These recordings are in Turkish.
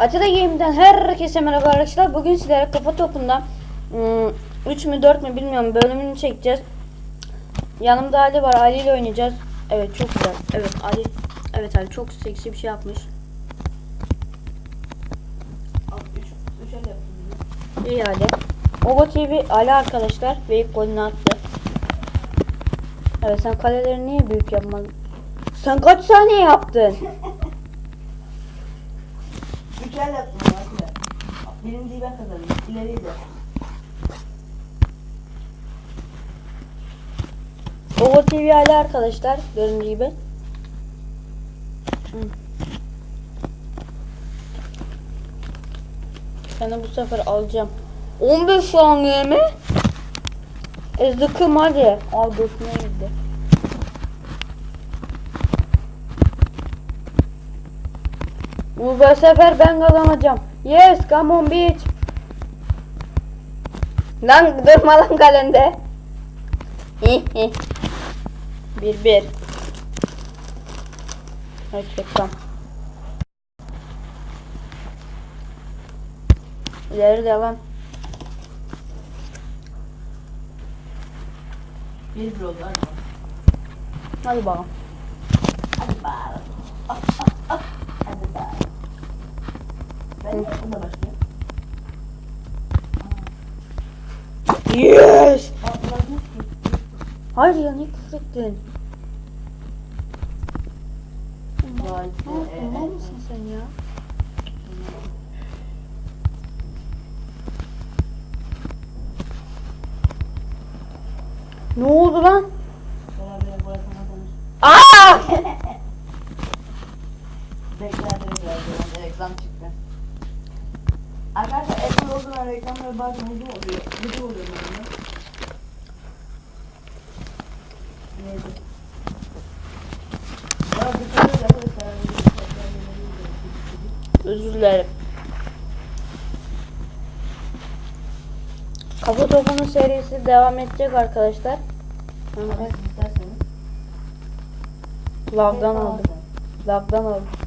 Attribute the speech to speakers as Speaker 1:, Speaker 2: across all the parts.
Speaker 1: Atada Game'den herkese merhaba arkadaşlar. Bugün sizlere kafa topunda 3 mü 4 mü bilmiyorum bölümünü çekeceğiz. Yanımda Ali var. Ali ile oynayacağız. Evet çok güzel. Evet Ali. Evet Ali çok seksi bir şey yapmış. İyi Ali. Ogo TV Ali arkadaşlar ve ilk golünü attı. Evet sen kaleleri niye büyük yapmadın? Sen kaç saniye yaptın?
Speaker 2: Üç el yaptım aslında. Birinciyi ben kazandım. İleriyi de.
Speaker 1: Ogo TV Ali arkadaşlar gördüğünüz gibi. Seni bu sefer alacağım. 15 saniye mi? E zıkım hadi. Al götüne girdi. Bu sefer ben kazanacağım. Yes, come on bitch. Lan durma lan kalende. bir bir. Evet tamam. İleri devam.
Speaker 2: Bir bir oldu hadi.
Speaker 1: Hadi bakalım.
Speaker 2: Hadi bakalım. Ah, ah, ah. Hadi bakalım.
Speaker 1: Yes.
Speaker 2: Ne?
Speaker 1: Hayır ya ne küfrettin?
Speaker 2: Vay be.
Speaker 1: Mal mısın sen ya? Ne oldu lan?
Speaker 2: Beraber boyasana konuş.
Speaker 1: Aa!
Speaker 2: Beklerleri geldi. Reklam çıktı. Arkadaşlar Apple olduğundan reklamları bazen uzun oluyor. Uzun oluyor bunlar. Neydi? Bana bir tane yapmışlar.
Speaker 1: Özür dilerim. Kafa topunun serisi devam edecek arkadaşlar.
Speaker 2: İsterseniz.
Speaker 1: Lag'dan aldım. Lag'dan aldım.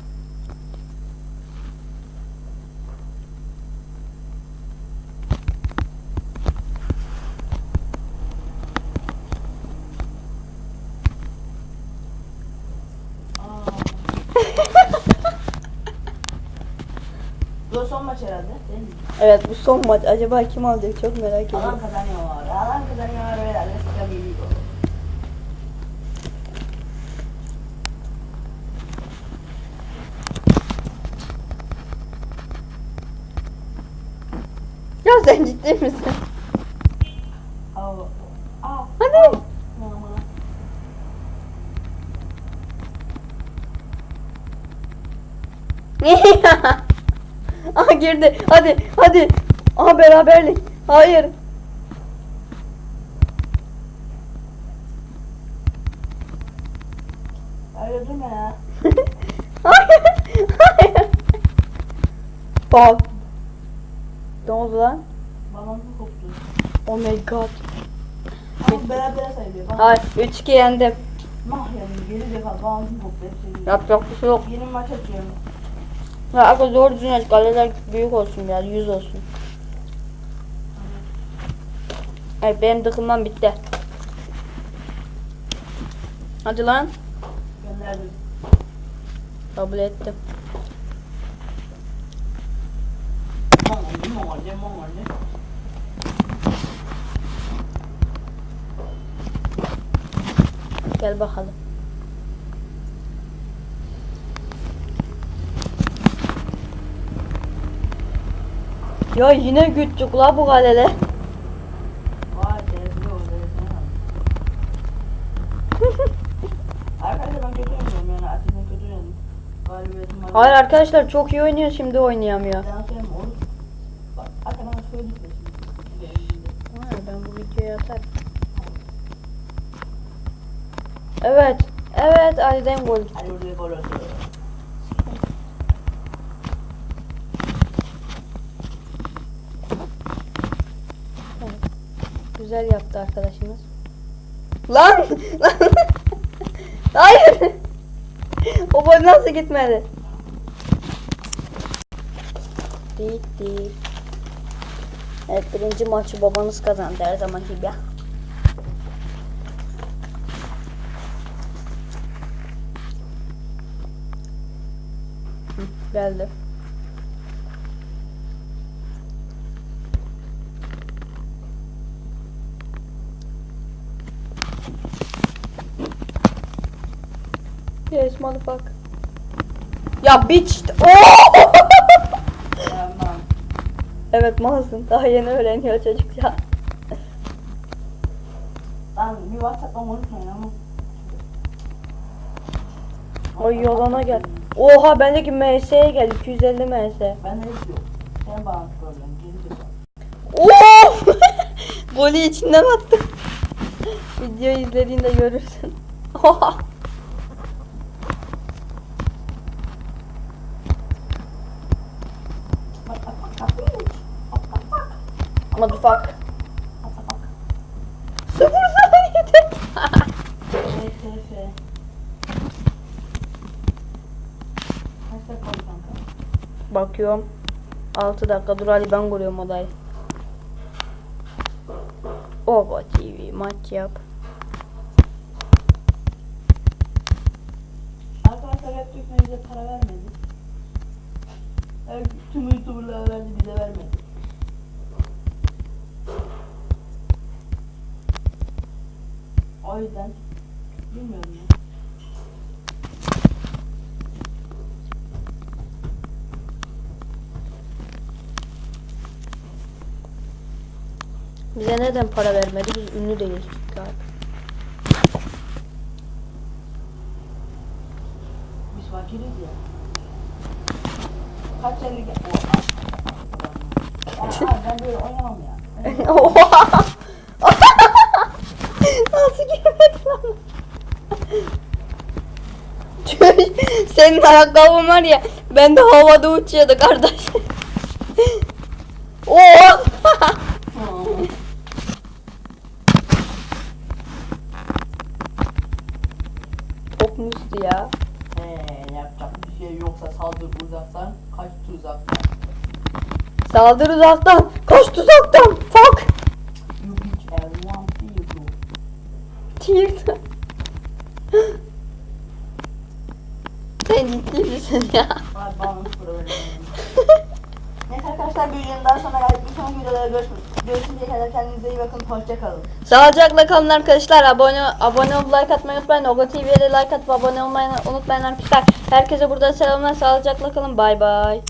Speaker 2: Bu son maç herhalde değil mi?
Speaker 1: Evet bu son maç. Acaba kim alacak çok merak
Speaker 2: Alan
Speaker 1: ediyorum.
Speaker 2: kazanıyor. Alan kazanıyor herhalde. Sıra bir gol.
Speaker 1: Ya sen ciddi misin?
Speaker 2: Aa. Aa.
Speaker 1: Hadi. Aha girdi. Hadi hadi. Aha beraberlik. Hayır.
Speaker 2: Öyle durma ya.
Speaker 1: hayır. Hayır. Bak. Ne oldu lan?
Speaker 2: Babamın koptu.
Speaker 1: Oh my god.
Speaker 2: Ama beraber sayılıyor. Bak.
Speaker 1: Hayır 3-2 yendim.
Speaker 2: Mah yani geri defa babamın koptu.
Speaker 1: Yapacak bir şey yok.
Speaker 2: Yeni maç açıyorum.
Speaker 1: Ya aga zor düzgün aç. Kaleler büyük olsun biraz. 100 olsun. Evet benim dıkılmam bitti. Hadi lan.
Speaker 2: Gönderdim.
Speaker 1: Kabul ettim. Gel bakalım. Ya yine güttük la bu
Speaker 2: var.
Speaker 1: Hayır arkadaşlar çok iyi oynuyor şimdi oynayamıyor. Evet. Evet Ali'den gol.
Speaker 2: Oraya gol olsun.
Speaker 1: Güzel yaptı arkadaşımız. Lan! Lan! Hayır! O boy nasıl gitmedi? Dit dit. Evet birinci maçı babanız kazandı her zaman gibi. Geldi. Yes motherfucker. Ya bitch. Oo!
Speaker 2: Tamam.
Speaker 1: evet malsın. Daha yeni öğreniyor çocuk ya.
Speaker 2: Lan bir WhatsApp'la unutmayın ama.
Speaker 1: Ay yalana gel. Oha bendeki MS'ye gel 250 MS.
Speaker 2: Ben de hiç yok. Sen bana problem.
Speaker 1: Oo! Golü içinden attı. Videoyu izlediğinde görürsün. Oha!
Speaker 2: Bak bak bak bak. Bak bak bak.
Speaker 1: Motherfuck. Sıfır saniyede. Bakıyorum. 6 dakika dur Ali ben kuruyorum odayı. Oba TV maç yap.
Speaker 2: Tüm YouTuber'lar verdi bize vermedi. O yüzden bilmiyorum ya.
Speaker 1: Bize neden para vermedi? Biz ünlü değiliz çünkü abi.
Speaker 2: Biz fakiriz ya. Kaç? Ya abi ben böyle oynamam ya.
Speaker 1: Oha! Nasıl girmedi lan? Senin ayakkabın var ya, ben de havada uçuyordu kardeş. Oha! Kopmuştu ya.
Speaker 2: Eee yapacak şey yoksa saldır uzaktan, kaç uzaktan.
Speaker 1: Saldır uzaktan, koş tuzaktan. Fuck!
Speaker 2: You bitch everyone see you do.
Speaker 1: Tears. Sen ciddi misin ya?
Speaker 2: Ay bağımız problemi. Neyse arkadaşlar bir daha sonra sonraki videoda görüşmek. Görüşünceye kadar kendinize iyi bakın. Hoşçakalın.
Speaker 1: Sağlıcakla kalın arkadaşlar. Abone abone olup like atmayı unutmayın. Ogo TV'ye like atıp abone olmayı unutmayın arkadaşlar. Herkese burada selamlar. Sağlıcakla kalın. Bay bay.